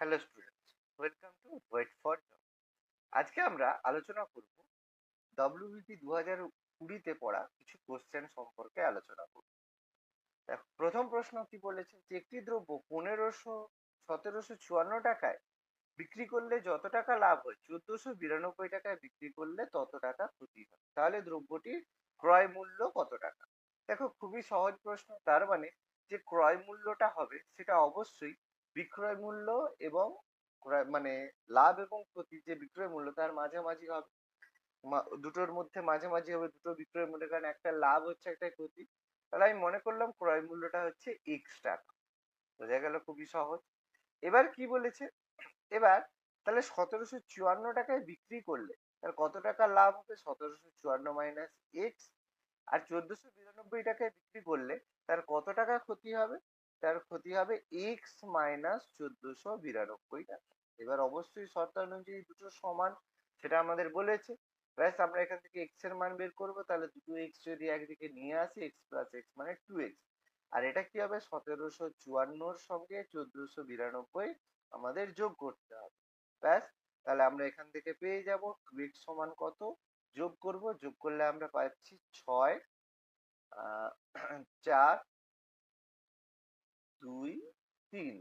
Hello students welcome to wait for job আজকে আমরা আলোচনা করব ডব্লিউবিপি দু হাজার কুড়িতে পড়া কিছু কোশ্চেন সম্পর্কে আলোচনা করব। দেখো, প্রথম প্রশ্ন কি বলেছে? যে একটি দ্রব্য পনেরোশো, সতেরোশো চুয়ান্ন টাকায় বিক্রি করলে যত টাকা লাভ হয়, চোদ্দশো বিরানব্বই টাকায় বিক্রি করলে তত টাকা ক্ষতি হয়। তাহলে দ্রব্যটির ক্রয় মূল্য কত টাকা? দেখো, খুবই সহজ প্রশ্ন। তার মানে যে ক্রয় মূল্যটা হবে, সেটা অবশ্যই বিক্রয় মূল্য এবং মানে লাভ এবং ক্ষতি যে বিক্রয় মূল্য, তার মাঝামাঝি হবে। দুটোর মধ্যে মাঝামাঝি হবে দুটো বিক্রয় মূল্য, কারণ একটা লাভ হচ্ছে, একটা ক্ষতি। তাহলে আমি মনে করলাম ক্রয় মূল্যটা হচ্ছে এক্স টাকা। বোঝা গেল খুবই সহজ। এবার কি বলেছে? এবার তাহলে সতেরোশো চুয়ান্ন টাকায় বিক্রি করলে তার কত টাকা লাভ হবে? সতেরোশো চুয়ান্ন মাইনাস এক্স আর চোদ্দশো বিরানব্বই টাকায় বিক্রি করলে তার কত টাকা ক্ষতি হবে? তার ক্ষতি হবে এক্স মাইনাস চোদ্দশো বিরানব্বই টাকা এবার অবশ্যই শর্ত অনুযায়ী দুটো সমান, সেটা আমাদের বলেছে। ব্যাস, আমরা এখান থেকে এক্সের মান বের করব, তাহলে দুটো এক্স যদি একদিকে নিয়ে আসি এক্স প্লাস এক্স মানে টু এক্স আর এটা কি হবে? সতেরোশো চুয়ান্নর সঙ্গে চোদ্দশো বিরানব্বই আমাদের যোগ করতে হবে। ব্যাস, তাহলে আমরা এখান থেকে পেয়ে যাব। টু এক্স সমান কত? যোগ করব। যোগ করলে আমরা পাচ্ছি ছয় চার দুই তিন।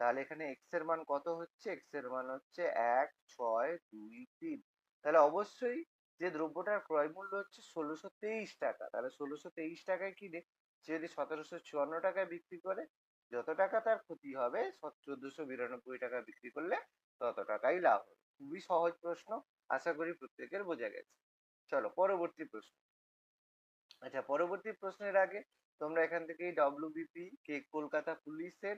তাহলে এখানে এক্সের মান কত হচ্ছে? এক্সের মান হচ্ছে এক, ছয়, দুই, তিন। তাহলে অবশ্যই যে দ্রব্যটার ক্রয় মূল্য হচ্ছে ষোলোশো তেইশ টাকা। তাহলে ষোলোশো তেইশ টাকায় কিনে সে যদি সতেরোশো চুয়ান্ন টাকায় বিক্রি করে, যত টাকা তার ক্ষতি হবে চোদ্দশো বিরানব্বই টাকা বিক্রি করলে তত টাকাই লাভ হবে। খুবই সহজ প্রশ্ন, আশা করি প্রত্যেকের বোঝা গেছে। চলো, পরবর্তী প্রশ্ন। আচ্ছা পরবর্তী প্রশ্নের আগে তোমরা এখান থেকে ডব্লিউবিপি কে কলকাতা পুলিশের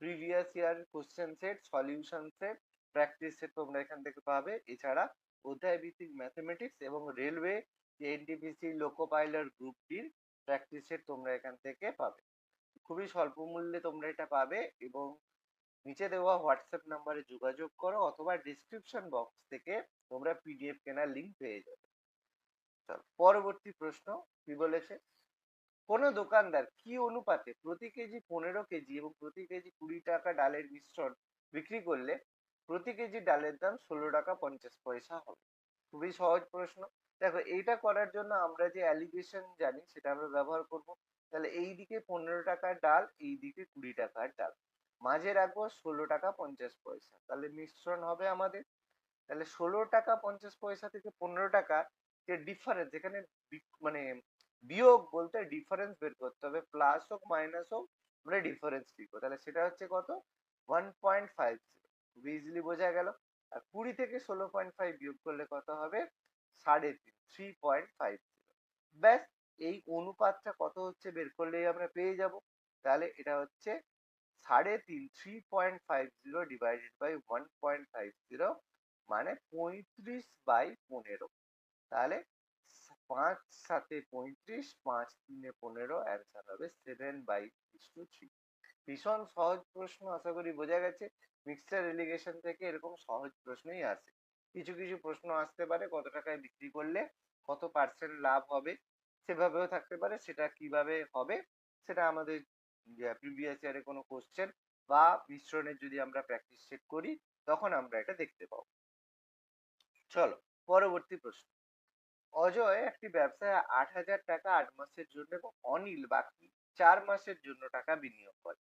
previous year question set solution set practice set তোমরা এখান থেকে পাবে। এছাড়া অধ্যায় ভিত্তিক ম্যাথমেটিক্স এবং railway NTPC loco pilot group ডির প্র্যাকটিস সেট তোমরা এখান থেকে পাবে। খুবই স্বল্প মূল্যে তোমরা এটা পাবে এবং নিচে দেওয়া হোয়াটসঅ্যাপ নাম্বারে যোগাযোগ করো অথবা ডিসক্রিপশন বক্স থেকে তোমরা পিডিএফ কেনার লিংক পেয়ে যাবে। চলো, পরবর্তী প্রশ্ন, কি বলেছে? কোন দোকানদার কি অনুপাতে প্রতি কেজি পনেরো কেজি এবং প্রতি কেজি কুড়ি টাকা ডালের মিশ্রণ বিক্রি করলে প্রতি কেজি ডালের দাম ষোলো টাকা পঞ্চাশ পয়সা হবে? খুবই সহজ প্রশ্ন। দেখো, এইটা করার জন্য আমরা যে অ্যালিগেশন জানি সেটা আমরা ব্যবহার করব। তাহলে এই দিকে পনেরো টাকার ডাল, এই দিকে কুড়ি টাকার ডাল। মাঝে রাখব ষোলো টাকা পঞ্চাশ পয়সা। তাহলে মিশ্রণ হবে আমাদের। তাহলে ষোলো টাকা পঞ্চাশ পয়সা থেকে পনেরো টাকা যে ডিফারেন্স এখানে বি- মানে বিয়োগ বলতে ডিফারেন্স বের করতে হবে প্লাস হোক মাইনাস হোক, আমরা ডিফারেন্স লিখব। তাহলে সেটা হচ্ছে কত? ওয়ান পয়েন্ট ফাইভ খুবই ইজিলি বোঝা গেল। আর কুড়ি থেকে ষোলো পয়েন্ট ফাইভ বিয়োগ করলে কত হবে? সাড়ে তিন থ্রি পয়েন্ট ফাইভ জিরো ব্যাস, এই অনুপাতটা কত হচ্ছে বের করলেই আমরা পেয়ে যাব। তাহলে এটা হচ্ছে সাড়ে তিন three point five zero divided by one point five zero মানে পঁয়ত্রিশ বাই পনেরো। তাহলে পাঁচ সাতে পঁয়ত্রিশ, পাঁচ তিনে পনেরো অ্যান্সার হবে সেভেন বাই টু থ্রি ভীষণ সহজ প্রশ্ন, আশা করি বোঝা গেছে। মিক্সচার রিলিগেশন থেকে এরকম সহজ প্রশ্নই আসে। কিছু কিছু প্রশ্ন আসতে পারে, কত টাকায় বিক্রি করলে কত পার্সেন্ট লাভ হবে, সেভাবেও থাকতে পারে, সেটা কীভাবে হবে, সেটা আমাদের প্রিভিয়াস ইয়ারে কোনো কোশ্চেন বা মিশ্রণের যদি আমরা প্র্যাকটিস সেট করি, তখন আমরা এটা দেখতে পাবো। চলো, পরবর্তী প্রশ্ন। অজয় একটি ব্যবসায় আট হাজার টাকা আট মাসের জন্য এবং অনিল বাকি চার মাসের জন্য টাকা বিনিয়োগ করে।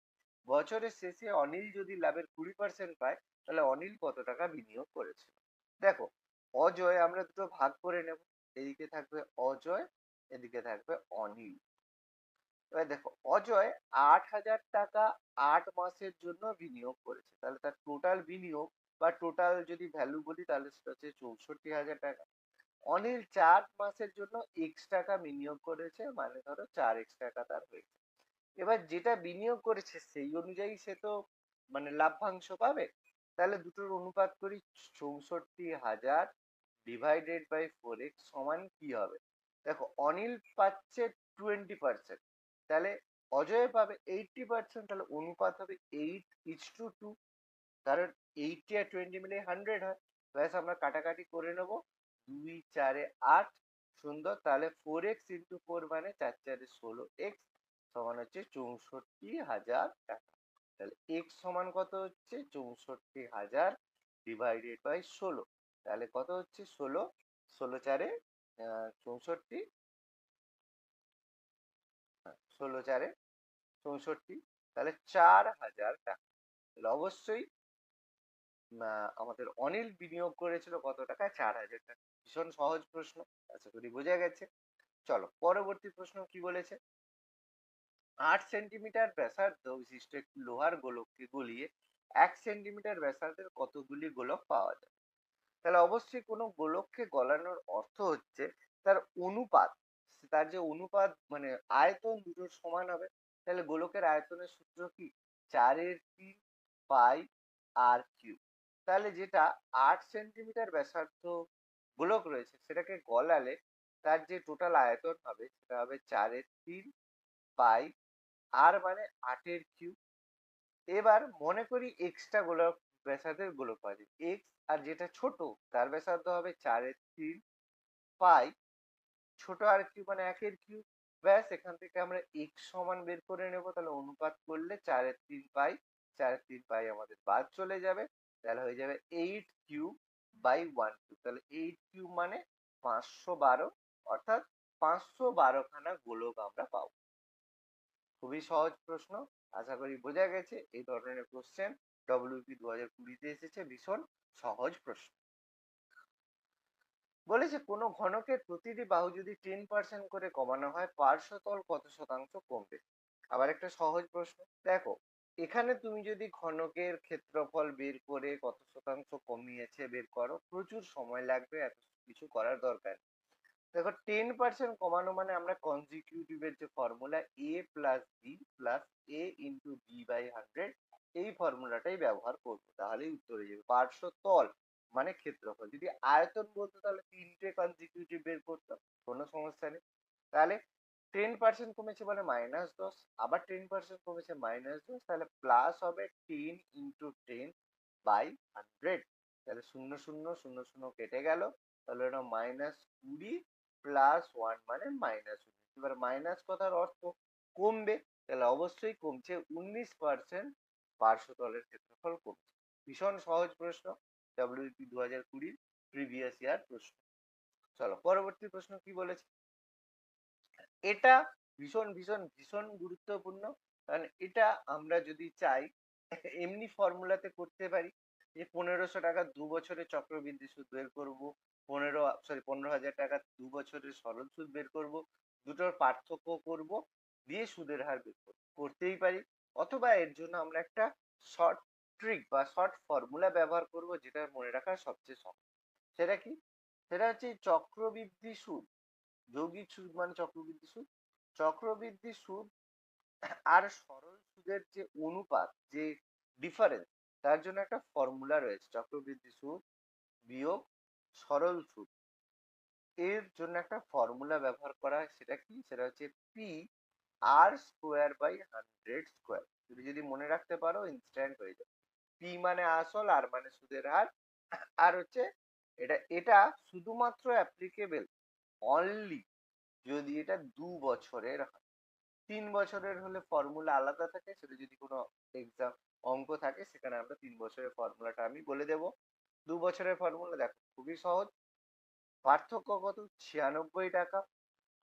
বছরের শেষে অনিল যদি লাভের কুড়ি পার্সেন্ট পায়, তাহলে অনিল কত টাকা বিনিয়োগ করেছে? দেখো, অজয় আমরা দুটো ভাগ করে নেব। এদিকে থাকবে অজয়, এদিকে থাকবে অনিল। এবার দেখো, অজয় আট হাজার টাকা আট মাসের জন্য বিনিয়োগ করেছে। তাহলে তার টোটাল বিনিয়োগ বা টোটাল যদি ভ্যালু বলি, তাহলে সেটা হচ্ছে চৌষট্টি হাজার টাকা। অনিল চার মাসের জন্য এক্স টাকা বিনিয়োগ করেছে মানে ধরো চার এক্স টাকা তার হয়েছে। এবার যেটা বিনিয়োগ করেছে, সেই অনুযায়ী সে তো মানে লাভ্যাংশ পাবে। তাহলে দুটোর অনুপাত করি চৌষট্টি হাজার ডিভাইডেড বাই ফোর এক্স সমান কি হবে? দেখো, অনিল পাচ্ছে টোয়েন্টি পার্সেন্ট তাহলে অজয় পাবে এইটটি পার্সেন্ট তাহলে অনুপাত হবে এইট ইচ টু টু কারণ এইটটি আর টোয়েন্টি মিলে হান্ড্রেড হয়। ব্যাস, আমরা কাটাকাটি করে নেব। দুই চারে আট সুন্দর। তাহলে ফোর এক্স ইন্টু ফোর মানে চার চারে ষোলো এক্স সমান হচ্ছে চৌষট্টি হাজার টাকা। তাহলে এক্স সমান কত হচ্ছে? চৌষট্টি হাজার ডিভাইডেড বাই ষোলো। তাহলে কত হচ্ছে? ষোলো। ষোলো চারে চৌষট্টি। হ্যাঁ, ষোলো চারে চৌষট্টি। তাহলে চার হাজার টাকা। তাহলে অবশ্যই আমাদের অনিল বিনিয়োগ করেছিল কত টাকা চার হাজার টাকা। ভীষণ সহজ প্রশ্ন, আশা করি বোঝা গেছে। চলো, পরবর্তী প্রশ্ন কি বলেছে? আট সেন্টিমিটার ব্যাসার্ধ বিশিষ্ট একটি লোহার গোলককে গলিয়ে এক সেন্টিমিটার ব্যাসার্ধের কতগুলি গোলক পাওয়া যায়? তাহলে অবশ্যই কোনো গোলককে গলানোর অর্থ হচ্ছে তার অনুপাত। তার যে অনুপাত মানে আয়তন দুটোর সমান হবে। তাহলে গোলকের আয়তনের সূত্র কি? চারের তিন পাই আর কিউ তাহলে যেটা আট সেন্টিমিটার ব্যাসার্ধ গোলক রয়েছে, সেটাকে গলালে তার যে টোটাল আয়তন হবে সেটা হবে চারের তিন পাই আর মানে আটের কিউ এবার মনে করি এক্সট্রা গোলক ব্যাসার্ধের গোলক আছে এক্স আর যেটা ছোট তার ব্যাসার্ধ হবে চারের তিন পাই, ছোট আর কিউ মানে একের কিউ ব্যাস, এখান থেকে আমরা এক্স সমান বের করে নেব, তাহলে অনুপাত করলে চারের তিন পাই চারের তিন পাই আমাদের বাদ চলে যাবে, তাহলে হয়ে যাবে eight cube by one cube তাহলে এইট কিউব মানে পাঁচশো বারো, অর্থাৎ পাঁচশো বারো খানা গোলক আমরা পাবো। খুবই সহজ প্রশ্ন, আশা করি বোঝা গেছে, এই ধরনের কোশ্চেন ডব্লিউপি দু হাজার কুড়িতে এসেছে, ভীষণ সহজ প্রশ্ন। বলেছে, কোনো ঘনকের প্রতিটি বাহু যদি টেন পার্সেন্ট করে কমানো হয় পার্শ্বতল কত শতাংশ কমবে? আবার একটা সহজ প্রশ্ন, দেখো এখানে তুমি যদি ঘনকের ক্ষেত্রফল বের করে কত শতাংশ কমিয়েছে বের করো, প্রচুর সময় লাগবে, এত কিছু করার দরকার দেখো টেন পার্সেন্ট কমানো মানে আমরা কনজিকিউটিভের যে formula A plus B plus A into B by hundred এই ফর্মুলাটাই ব্যবহার করব। তাহলেই উত্তর হয়ে যাবে। পার্শ্ব তল মানে ক্ষেত্রফল। যদি আয়তন বলতো, তাহলে তিনটে কনজিকিউটিভ বের করতাম, কোনো সমস্যা নেই। তাহলে টেন পার্সেন্ট কমেছে বলে মাইনাস দশ, আবার টেন পার্সেন্ট কমেছে মাইনাস দশ, তাহলে প্লাস হবে ten into ten by hundred তাহলে শূন্য শূন্য শূন্য শূন্য কেটে গেল, তাহলে এটা মাইনাস কুড়ি প্লাস ওয়ান মানে মাইনাস উনিশ এবার মাইনাস কথার অর্থ কমবে, তাহলে অবশ্যই কমছে, উনিশ পার্সেন্ট পার্শ্বতলের ক্ষেত্রফল কমছে। ভীষণ সহজ প্রশ্ন ডাব্লিউপি দু হাজার কুড়ির প্রিভিয়াস ইয়ার প্রশ্ন। চলো, পরবর্তী প্রশ্ন কি বলেছে? এটা ভীষণ ভীষণ ভীষণ গুরুত্বপূর্ণ। কারণ এটা আমরা যদি চাই, এমনি ফর্মুলাতে করতে পারি যে পনেরোশো টাকা দু বছরে চক্রবৃদ্ধি সুদ বের করব, পনেরো সরি পনেরো হাজার টাকা দু বছরের সরল সুদ বের করব, দুটোর পার্থক্য করব, দিয়ে সুদের হার বের করতেই পারি। অথবা এর জন্য আমরা একটা শর্ট ট্রিক বা শর্ট ফর্মুলা ব্যবহার করব, যেটা মনে রাখা সবচেয়ে সহজ। সেটা কি? সেটা হচ্ছে চক্রবৃদ্ধি সুদ যৌগিক সুদ মানে চক্রবৃদ্ধি সুদ। চক্রবৃদ্ধি সুদ আর সরল সুদের যে অনুপাত, যে ডিফারেন্স তার জন্য একটা ফর্মুলা রয়েছে, চক্রবৃদ্ধি সুদ বিয়োগ সরল সুদ। এর জন্য একটা ফর্মুলা ব্যবহার করা হয়, সেটা কি? সেটা হচ্ছে P R square by hundred square তুমি যদি মনে রাখতে পারো ইনস্ট্যান্ট হয়ে যাবে পি মানে আসল আর মানে সুদের হার। আর হচ্ছে, এটা এটা শুধুমাত্র অ্যাপ্লিকেবল অনলি যদি এটা দু বছরের হয়। তিন বছরের হলে ফর্মুলা আলাদা থাকে, সেটা যদি কোনো এক্সাম অঙ্ক থাকে, সেখানে আমরা তিন বছরের ফর্মুলাটা আমি বলে দেব। দু বছরের ফর্মুলা দেখো, খুবই সহজ। পার্থক্য কত? ছিয়ানব্বই টাকা।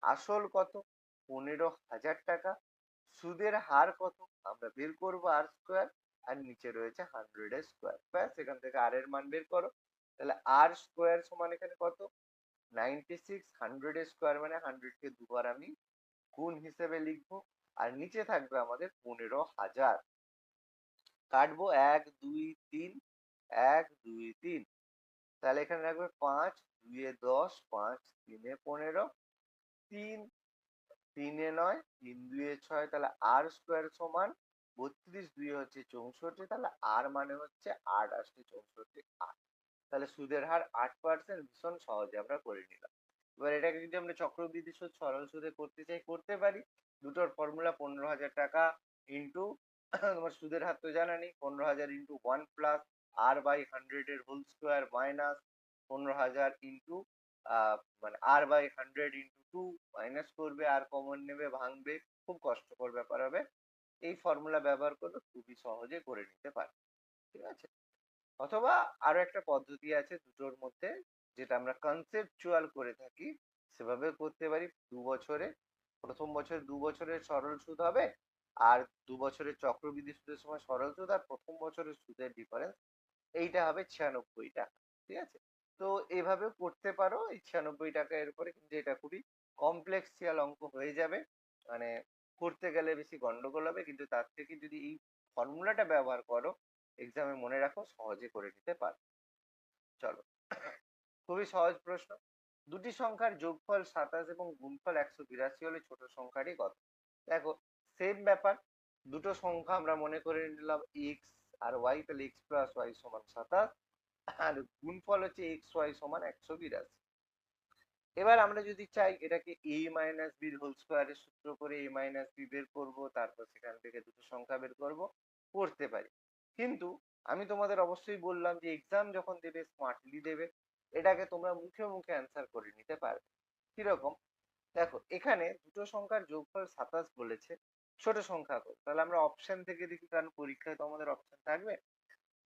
আসল কত? পনেরো হাজার টাকা। সুদের হার কত? আমরা বের করব আর স্কোয়ার আর নিচে রয়েছে হান্ড্রেড এর স্কোয়ার ব্যাস, এখান থেকে আর এর মান বের করো। তাহলে আর স্কোয়ার সমান এখানে কত? নাইনটি সিক্স হান্ড্রেড এর স্কোয়ার মানে হান্ড্রেড কে দুবার আমি গুণ হিসেবে লিখব, আর নিচে থাকবে আমাদের পনেরো হাজার। কাটবো এক, দুই, তিন, এক, দুই, তিন। তাহলে এখানে রাখবে পাঁচ দুইয়ে দশ, পাঁচ, তিনে পনেরো, তিন, তিনে নয়, তিন দুইয়ে ছয়, তাহলে আর স্কোয়ার সমান বত্রিশ দুই হচ্ছে চৌষট্টি, তাহলে আর মানে হচ্ছে আট, আসছে চৌষট্টি আট। তাহলে সুদের হার আট পার্সেন্ট ভীষণ সহজে আমরা করে নিলাম। এবার এটাকে যদি আমরা চক্রবৃদ্ধি সুদ, সরল সুদে করতে চাই, করতে পারি। দুটোর ফর্মুলা পনেরো হাজার টাকা ইন্টু তোমার সুদের হার তো জানা নেই, পনেরো হাজার into one plus R by hundred এর হোল স্কোয়ার মাইনাস পনেরো হাজার ইন্টু মানে আর by hundred into two minus করবে আর কমন নেবে, ভাঙবে, খুব কষ্টকর ব্যাপার হবে। এই ফর্মুলা ব্যবহার করলে খুবই সহজে করে নিতে পারে ঠিক আছে? অথবা আরও একটা পদ্ধতি আছে দুটোর মধ্যে, যেটা আমরা কনসেপচুয়াল করে থাকি। সেভাবে করতে পারি, দু বছরে, প্রথম বছর দু বছরের সরল সুদ হবে, আর দু বছরের চক্রবৃদ্ধি সুদের সময় সরল সুদ, আর প্রথম বছরের সুদের ডিফারেন্স এইটা হবে ছিয়ানব্বই টাকা, ঠিক আছে? তো এভাবে করতে পারো, এই ছিয়ানব্বই টাকা এর উপরে কিন্তু এটা খুবই কমপ্লেক্সিয়াল অঙ্ক হয়ে যাবে। মানে করতে গেলে বেশি গন্ডগোল হবে, কিন্তু তার থেকে যদি এই ফর্মুলাটা ব্যবহার করো এক্সামে মনে রাখো, সহজে করে নিতে পারো চলো। খুবই সহজ প্রশ্ন। দুটি সংখ্যার যোগফল সাতাশ এবং গুণফল একশো বিরাশি হলে ছোট সংখ্যাটি কত? দেখো সেম ব্যাপার। দুটো সংখ্যা আমরা মনে করে নিলাম এক্স আর ওয়াই তাহলে এক্স প্লাস ওয়াই সমান সাতাশ আর গুণফল হচ্ছে এক্স ওয়াই সমান একশো বিরাশি। এবার আমরা যদি চাই এটাকে এ মাইনাস বি হোল স্কোয়ারের সূত্র করে এ মাইনাস বি বের করব, তারপর সেখান থেকে দুটো সংখ্যা বের করব, করতে পারি। কিন্তু আমি তোমাদের অবশ্যই বললাম যে এক্সাম যখন দেবে স্মার্টলি দেবে, এটাকে তোমরা মুখে মুখে অ্যান্সার করে নিতে পারবে। কীরকম? দেখো, এখানে দুটো সংখ্যার যোগফল সাতাশ বলেছে, ছোট সংখ্যা কত তাহলে আমরা অপশন থেকে দেখি, কারণ পরীক্ষায় তো আমাদের অপশন থাকবে।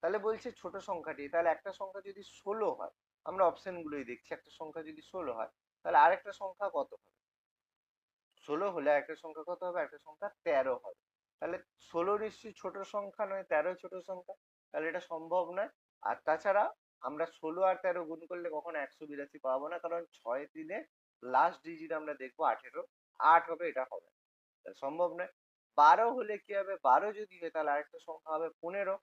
তাহলে বলছে ছোট সংখ্যাটি, তাহলে একটা সংখ্যা যদি ষোলো হয়, আমরা অপশন গুলোই দেখছি, একটা সংখ্যা যদি ষোলো হয়, তাহলে আরেকটা সংখ্যা কত হবে? ষোলো হলে একটা সংখ্যা কত হবে? একটা সংখ্যা তেরো হবে। তাহলে ষোলো নিশ্চয়ই ছোট সংখ্যা নয়, তেরো ছোট সংখ্যা, তাহলে এটা সম্ভব নয়। আর তাছাড়া আমরা ষোলো আর তেরো গুণ করলে কখনো একশো বিরাশি পাবো না, কারণ ছয় দিনে লাস্ট ডিজিট আমরা দেখব আঠেরো, আট হবে এটা হবে সম্ভব নয়। বারো হলে কি হবে? বারো যদি হয় তাহলে আরেকটা সংখ্যা হবে পনেরো।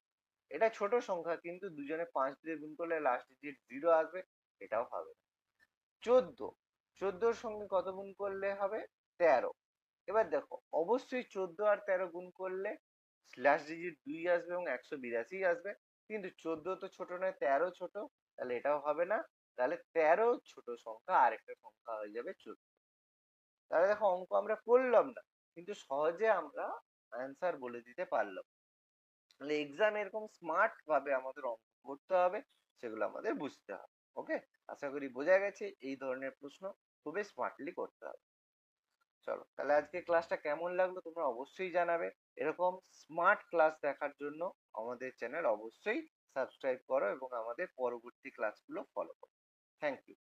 এটা ছোট সংখ্যা, কিন্তু দুজনে পাঁচ দিয়ে গুণ করলে লাস্ট ডিজিট জিরো আসবে, এটাও হবে চোদ্দ, চোদ্দোর সঙ্গে কত গুণ করলে হবে? তেরো। এবার দেখো, অবশ্যই চোদ্দ আর তেরো গুণ করলে লাস্ট ডিজিট দুই আসবে এবং একশো বিরাশি আসবে। কিন্তু চোদ্দ তো ছোট নয়, তেরো ছোট, তাহলে এটাও হবে না। তাহলে তেরো ছোট সংখ্যা আরেকটা সংখ্যা হয়ে যাবে চোদ্দ। তাহলে দেখো, অঙ্ক আমরা করলাম না, কিন্তু সহজে আমরা অ্যান্সার বলে দিতে পারলাম। তাহলে এক্সাম এরকম স্মার্ট ভাবে আমাদের অঙ্ক করতে হবে, সেগুলো আমাদের বুঝতে হবে। ওকে আশা করি বোঝা গেছে, এই ধরনের প্রশ্ন খুবই স্মার্টলি করতে হবে। চলো, তাহলে আজকে ক্লাসটা কেমন লাগল তোমরা অবশ্যই জানাবে। এরকম স্মার্ট ক্লাস দেখার জন্য আমাদের চ্যানেল অবশ্যই সাবস্ক্রাইব করো এবং আমাদের পরবর্তী ক্লাসগুলো ফলো করো। Thank you